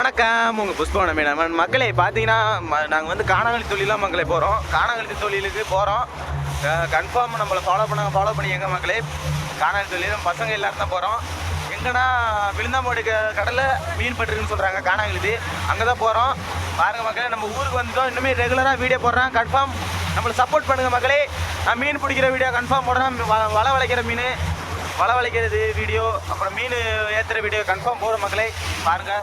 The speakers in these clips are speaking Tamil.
வணக்கம். உங்கள் புஷ்பவன மீனவன் மக்களை பார்த்தீங்கன்னா நாங்கள் வந்து காணாங்கழி தொழிலாம் மக்களை போகிறோம் காணாங்கழி தொழிலுக்கு போகிறோம் கன்ஃபார்ம் நம்மளை ஃபாலோ பண்ணாங்க ஃபாலோ பண்ணி எங்கள் மக்களே. காணாங்கழி தொழில் பசங்க எல்லாரும் தான் போகிறோம் எங்கன்னா விழுந்தாமோடு க கடலில் மீன் பட்டுருக்குன்னு சொல்கிறாங்க காணாங்கழுதி அங்கே தான் போகிறோம் பாருங்கள் மக்களே நம்ம ஊருக்கு வந்துட்டோம் இன்னுமே ரெகுலராக வீடியோ போடுறேன் கன்ஃபார்ம் நம்மளை சப்போர்ட் பண்ணுங்கள் மக்களே. நான் மீன் பிடிக்கிற வீடியோ கன்ஃபார்ம் போடுறேன். வ- வலை வளைக்கிற மீன் வலை வளைக்கிறது வீடியோ அப்புறம் மீன் ஏற்றுற வீடியோ கன்ஃபார்ம் போகிற மக்களே. பாருங்கள்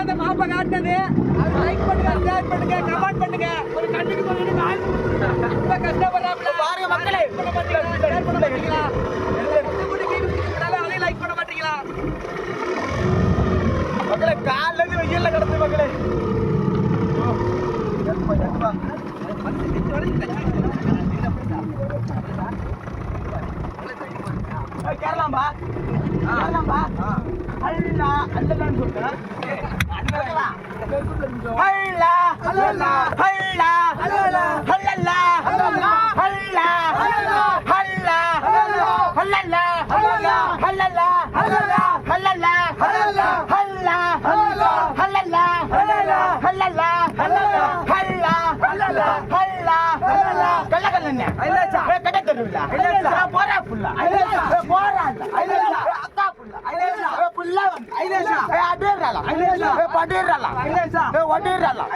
இந்த மாப்பை காட்டுது அது லைக் பண்ணுங்க ஷேர் பண்ணுங்க கமெண்ட் பண்ணுங்க ஒரு கண்டிப்பா சொல்லிட்டு ஆள் ரொம்ப கஷ்டப்படுறாப்ல பாருங்க மக்களே பண்ண மாட்டீங்களா ஷேர் பண்ண மாட்டீங்களா அதையும் லைக் பண்ண மாட்டீங்களா மக்களே காலில் வெயில்ல கிடந்து மக்களே கேரளாம்பா அல்லா அல்லலான்னு சொல்றேன் அல்லா அல்லா அல்லா அல்லா அல்லா அல்லா அல்லா போறா புள்ள போறா అడ్డేరాలా పడ్డేరాలా వడ్డేరాలా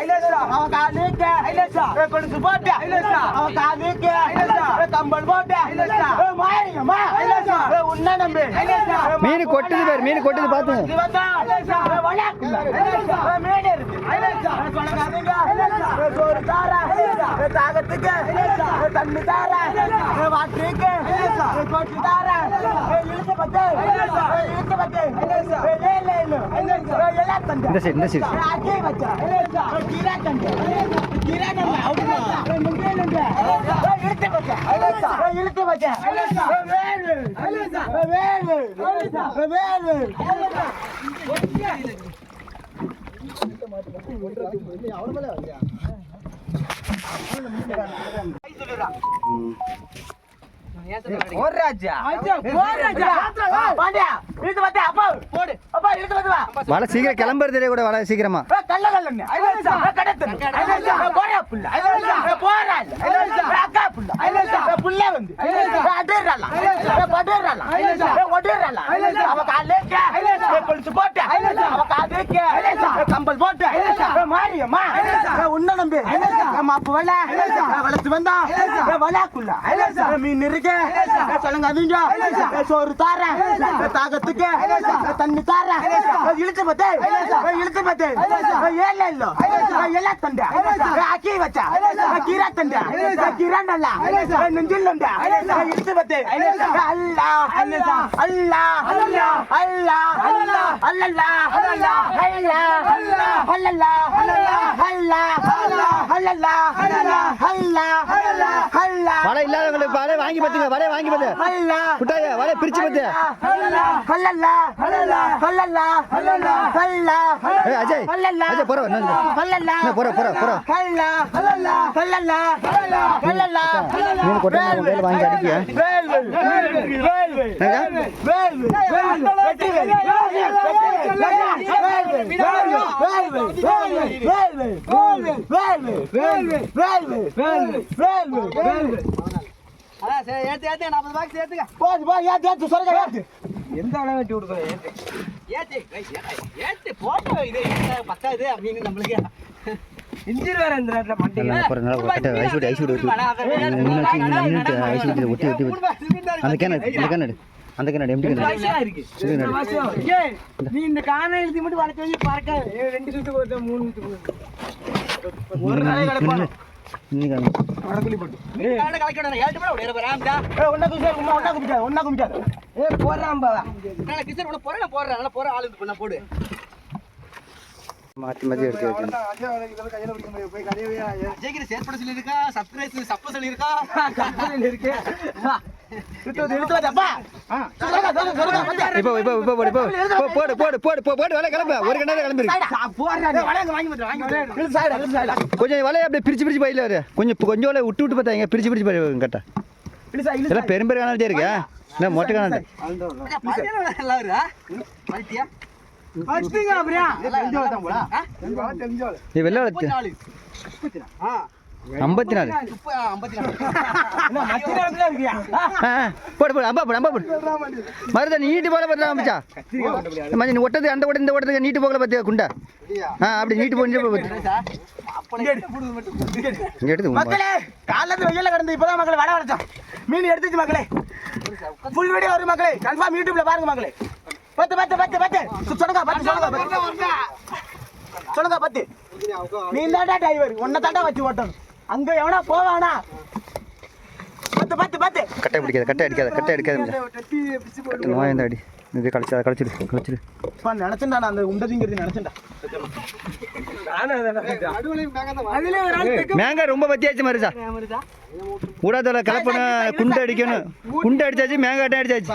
అవ కానీకే కొన్ని సుపోట్టే అవ కానీకే కంబల్ పోట్టే మాయమ్మా ఉన్నానంబి மீன் கொட்டுது பேர் மீன் கொட்டுது பாத்து தண்ணி தாரா இந்த சைடு இந்த சைடு அஜய் போர் சீக்கிரம் கிளம்புறது கூட வள சீக்கிரமா கல்ல கல்லன்னு ஐலன்சா கடத்து ஐலன்சா போடா புள்ள ஐலன்சா வந்து அவ காலேக்க ஐலன்சா பல்ஸ் தெரியுமா உன்ன நம்பி அப்ப வேலை வளர்த்து வந்தா வளாக்குள்ள மீன் இருக்க சொல்லுங்க அதுங்க சோறு தார தாகத்துக்கு தண்ணி தார இழுத்து பத்து இழுத்து பத்து ஏழு இல்லோ எல்லா தண்டா அக்கி வச்சா கீரா தண்டா கீரா நல்லா நெஞ்சில் நண்டா இழுத்து பத்து அல்லா அல்லா அல்லா அல்லா அல்லா அல்லா அல்லா அல்லா அல்லா அல்லா அல்லா வலை இல்லாதவங்களுக்கு வலை வாங்கி பத்துங்க வலை வாங்கி பத்து குட்டாய வலை பிரிச்சு பத்து அஜய் அஜய் போற போற போற போற மூணு கொட்டை வாங்கி அடிக்க எந்த அளவு ஏற்றி விடுறோம் ஏற்றி ஏற்றி போட்டோ இது பத்தாது அப்படின்னு நம்மளுக்கு அந்த கேனட் அந்த கேனட் அந்த கண்ணாடி எப்படி கண்ணாடி நீ இந்த காண எழுதி மட்டும் வளர்த்து வச்சு பறக்க ரெண்டு சுட்டு போட்டு மூணு சுட்டு போட்டு ஒரு நாளே கிடப்பாங்க ஒன்னா கும்பிட்டா ஏ போடுறான் போடுறேன் போடுறேன் போடு. மாற்றி மாற்றி எடுத்து வைக்கணும். செயற்பட ஒரு கண்ணாடி கிளம்பி கொஞ்சம் வலையை அப்படியே பிரிச்சு பிரிச்சு போயில வரு கொஞ்சம் கொஞ்சம் வலையை விட்டு விட்டு பார்த்தாங்க பிரிச்சு பிரிச்சு போய் கட்ட எல்லாம் என்ன மொட்டை ஐம்பத்தி நாலு. போடு போடு அம்பா போடு நீட்டு போல பார்த்தா நீ ஒட்டது அந்த ஒட்ட இந்த ஒட்டத்துக்கு நீட்டு போகல பார்த்தியா குண்டா? ஆ அப்படி நீட்டு போய் எடுத்து மக்களே காலத்து வெயில கடந்து இப்பதான் மக்களை வட வளர்த்தோம் மீன் எடுத்துச்சு மக்களே. ஃபுல் வீடியோ வரும் மக்களே. கன்ஃபார்ம் யூடியூப்ல பாருங்க மக்களே. பத்து பத்து பத்து பத்து. சொல்லுங்க பத்து சொல்லுங்க பத்து. சொல்லுங்க பத்து. நீ தாண்டா டிரைவர் உன்னை தாண்டா வச்சு ஓட்டணும். அங்க எவனா போவானா? பத்து பத்து பத்து. கட்டை பிடிக்காத கட்டை அடிக்காத கட்டை அடிக்காத. கட்டை நோய் இருந்தா அடி இது கழிச்சு அதை கழிச்சிடு கழிச்சிடு. நினச்சேன்டா நான் அந்த உண்டதுங்கிறது நினச்சேன்டா. மேங்க ரொம்ப பத்தியாச்சு மருசா ஊடாதோல கலப்பணும் குண்டு அடிக்கணும். குண்டு அடிச்சாச்சு மேங்க அடிச்சாச்சு.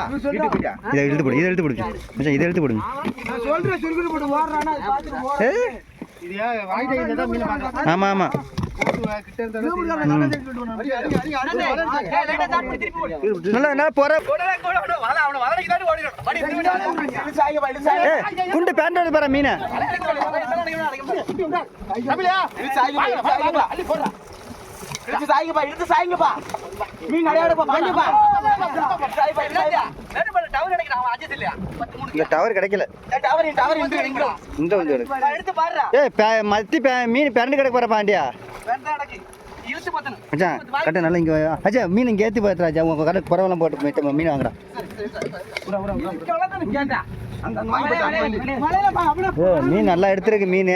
இதை எழுத்து போடு இதை எழுத்து போடுங்க. இதை எழுத்து போடுங்க ஆமாம் ஆமாம் குண்டு பேண்ட் பாரு மீன் சாயங்கப்பா மீன் டவர் கிடைக்கல. ஏய் மத்தி மீன் பிறண்டு கிடக்கு பாரு பாண்டியா? மச்சான் நல்லா இங்கே அஜா மீன் இங்கே ஏற்றி பார்த்துடா அஜா உங்கள் போட்டு போயிட்டு மீன் வாங்குறா. ஓ மீன் நல்லா எடுத்துருக்கு மீன்.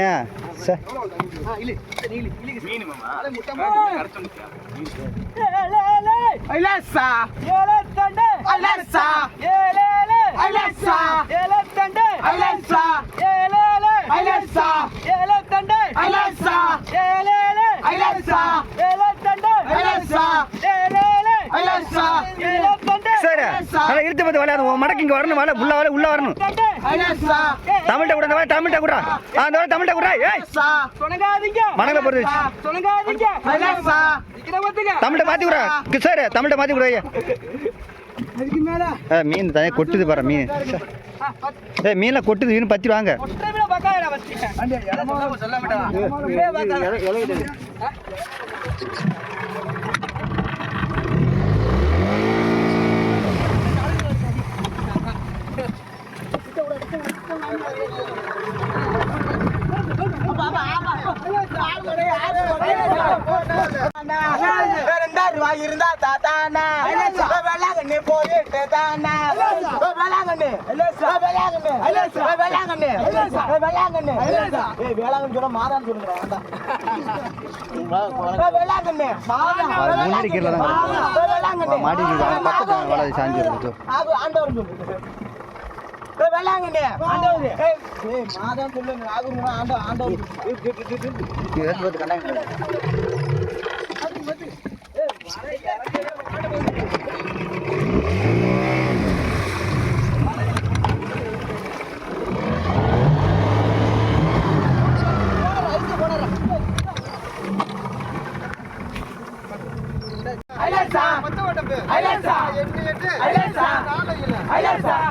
அலெக்சா ஏலேலே அலெக்சா ஏலத்தண்டே அலெக்சா ஏலேலே அலெக்சா ஏலத்தண்டே அலெக்சா ஏலேலே அலெக்சா ஏலத்தண்டே அலெக்சா ஏலேலே அலெக்சா ஏலத்தண்டே சார். அதை இழுத்து பார்த்து விளையாடும் மடக்கு இங்கே வரணும். வலை உள்ள வலை உள்ள வரணும். தமிழ்ட கூட வர தமிழ்ட கூட. அந்த வர தமிழ்ட கூட. ஏய். சொனகாதீங்க. மனங்க மீன் தனியாக கொட்டுது பாரு மீன். சே. ஏய் மீனில் கொட்டுது மீன் பத்தி வாங்க. சொல்ல மாட்டான். ரெண்டாயிரம் ரூபாய் இருந்தா தாத்தானா வேளாங்கண்ணி போயிட்டு மாடி வேளாங்கண்ணி மாடி ஆண்டவர் வேளாங்கண்ணே ஆண்டவர் ஏய் மாதான் சொல்லுங்க ஆகும் ஆண்டா ஆண்டவர் ஏற்பது கண்ணாங்க ஏய் வர இறங்கவே மாட்டேங்குது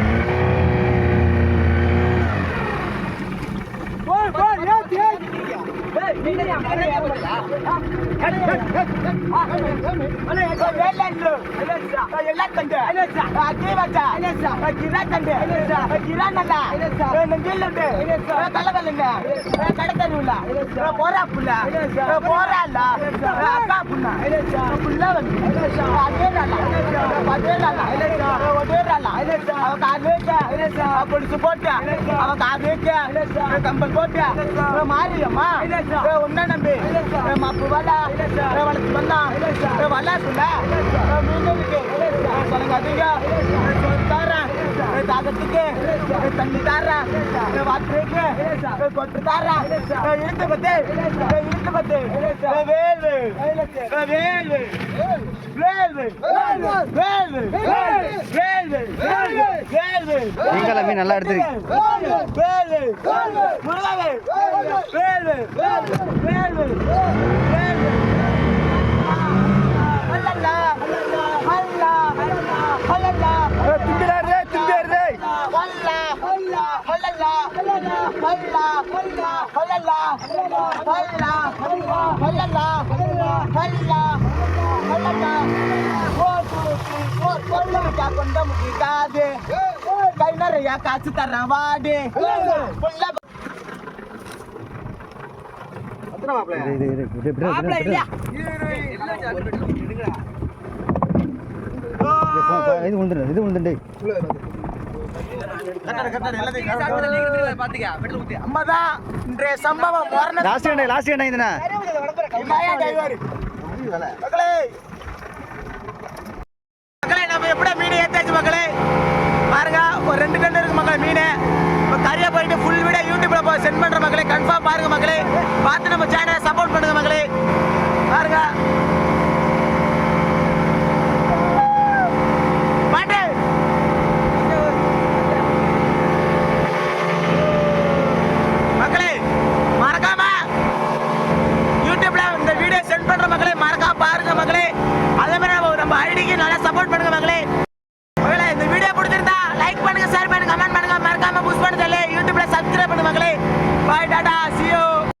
ஏய் ஏய், மாதான்னு சொல்லுங்க ஆகுங்க ஆண்டவர் ஆண்டவர் இது எடுத்து பார்த்து கண்டாங்க ஐலசா ஐலசா ஐலசா ஐலசா ஐலசா ஐலசா ஐலேசா கம்பல் போட்டு மாறியம்மா ஒன்ன நம்பி மப்பு வலா வளர்த்து வந்தா. வலா சொல்ல மீன் இருக்கு சொல்லுங்க தாரேன் தாகத்துக்கு தண்ணி தாரேன் வாத்துக்கு கொட்டு தாரேன் இழுத்து பத்து இழுத்து பத்து வேலு வேலு வேலு வேலு வேலு வேலு நீங்களா மீன் நல்லா எடுத்துருக்கு வேலு முருகாவே வேலு வேலு வேலு அல்லல்லா அல்லா அல்லல்லா தும்பிடாரு தும்பிடாரு அல்லா அல்லா அல்லல்லா அல்லா அல்லல்லா அல்லா அல்லல்லா அல்லா அல்லல்லா பொண்ணுக்கா கொண்ட முடிக்காது கை நிறைய காசு தர வாடு இது உண்டு இது உண்டு அம்மாதான் இன்றைய சம்பவம் லாஸ்ட் இதுனா மக்களே. மக்களே நம்ம எப்படி மீன் ஏத்தாச்சு மக்களே? பாருங்க ஒரு ரெண்டு கண்டு இருக்கு மக்களே மீன். இப்போ கரையா போயிட்டு ஃபுல் வீடியோ யூடியூப்ல போய் சென்ட் பண்ற மக்களே கன்ஃபார்ம் பாருங்க மக்களே. பார்த்து நம்ம சேனலை சப்போர்ட் பண்ணுங்க மக்களே. பாருங்க